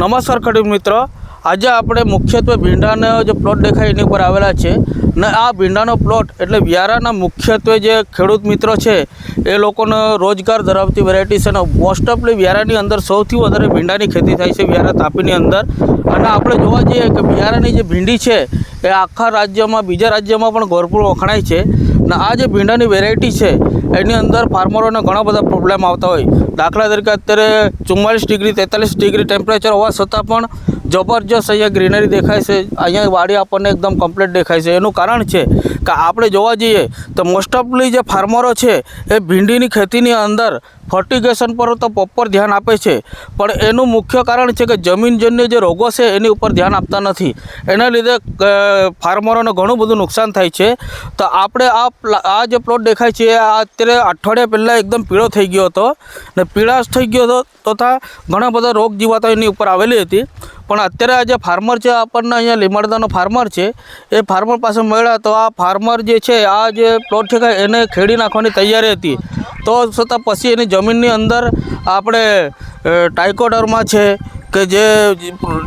નમસ્કાર ખેડૂત મિત્રો. આજે આપણે મુખ્યત્વે ભીંડાનો જે પ્લોટ દેખાય એની ઉપર આવેલા છે. ને આ ભીંડાનો પ્લોટ એટલે વ્યારાના મુખ્યત્વે જે ખેડૂત મિત્રો છે, એ લોકોનો રોજગાર ધરાવતી વેરાયટી છે અને મોસ્ટ ઓફલી વ્યારાની અંદર સૌથી વધારે ભીંડાની ખેતી થાય છે વ્યારા તાપીની અંદર. અને આપણે જોવા જઈએ કે વ્યારાની જે ભીંડી છે, એ આખા રાજ્યમાં, બીજા રાજ્યમાં પણ ભરપૂર વખણાય છે. ને, આ જે ભીંડાની વેરાયટી છે, એની અંદર ફાર્મરોને ઘણા બધા પ્રોબ્લેમ આવતા હોય. દાખલા તરીકે અત્યારે ચુમ્માલીસ ડિગ્રી, તેતાલીસ ડિગ્રી ટેમ્પરેચર હોવા છતાં પણ જબરજસ્ત અહીંયા ગ્રીનરી દેખાય છે. અહીંયા વાડી આપણને એકદમ કમ્પ્લીટ દેખાય છે. એનું કારણ છે કે આપણે જોવા જઈએ તો મોસ્ટ ઓફલી જે ફાર્મરો છે, એ ભીંડીની ખેતીની અંદર ફર્ટિગેશન પર તો પ્રોપર ધ્યાન આપે છે, પણ એનું મુખ્ય કારણ છે કે જમીનજન્ય જે રોગો છે એની ઉપર ધ્યાન આપતા નથી. એના લીધે ફાર્મરોને ઘણું બધું નુકસાન થાય છે. તો આપણે આ આ જે પ્લોટ દેખાય છે આ અત્યારે અઠવાડિયા પહેલાં એકદમ પીળો થઈ ગયો હતો. ને પીળાશ થઈ ગયો હતો, તથા ઘણા બધા રોગ જીવાતો એની ઉપર આવેલી હતી. પણ અત્યારે આ જે ફાર્મર છે, આપણને અહીંયા લીમડદાનો ફાર્મર છે, એ ફાર્મર પાસે મળ્યા તો આ ફાર્મર જે છે, આ જે પ્લોટ છે એને ખેડી નાખવાની તૈયારી હતી. તો છતાં પછી એની જમીનની અંદર આપણે ટાઇકોડરમાં છે કે જે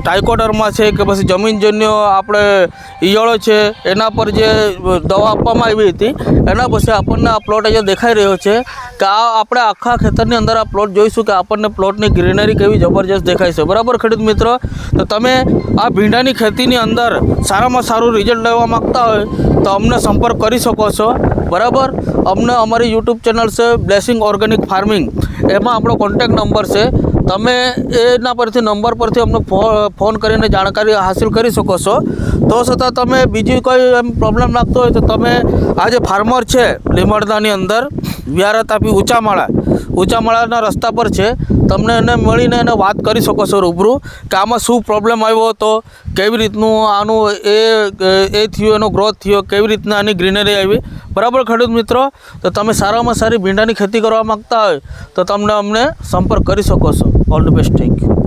ટાઇકોડરમાં છે કે પછી જમીનજન્ય આપણે ઈયળો છે, એના પર જે દવા આપવામાં આવી હતી, એના પછી આપણને આ પ્લોટ અહીંયા દેખાઈ રહ્યો છે કે આ આપણે આખા ખેતરની અંદર આ પ્લોટ જોઈશું કે આપણને પ્લોટની ગ્રીનરી કેવી જબરજસ્ત દેખાય છે. બરાબર ખેડૂત મિત્રો? તો તમે આ ભીંડાની ખેતીની અંદર સારામાં સારું રિઝલ્ટ લેવા માગતા હોય, તો અમને સંપર્ક કરી શકો છો. બરાબર? અમને અમારી યુટ્યુબ ચેનલ છે બ્લેસિંગ ઓર્ગેનિક ફાર્મિંગ એમાં આપણો કોન્ટેક નંબર છે તમે એના પરથી નંબર પરથી અમને ફોન કરીને જાણકારી હાંસિલ કરી શકો છો. તો છતાં તમે બીજી કોઈ એમ પ્રોબ્લેમ લાગતો હોય તો તમે આ જે ફાર્મર છે, લીમડદાની અંદર વ્યારા તાપી ઊંચામાળા ઊંચામાળાના રસ્તા પર છે, તમને એને મળીને એને વાત કરી શકો છો રૂબરૂ કે આમાં શું પ્રોબ્લેમ આવ્યો હતો, કેવી રીતનું આનું એ એ થયું, એનો ગ્રોથ થયો, કેવી રીતના આની ગ્રીનરી આવી. બરાબર ખેડૂત મિત્રો? તો તમે સારામાં સારી ભીંડાની ખેતી કરવા માગતા હોય તો તમને અમને સંપર્ક કરી શકો છો. all the best take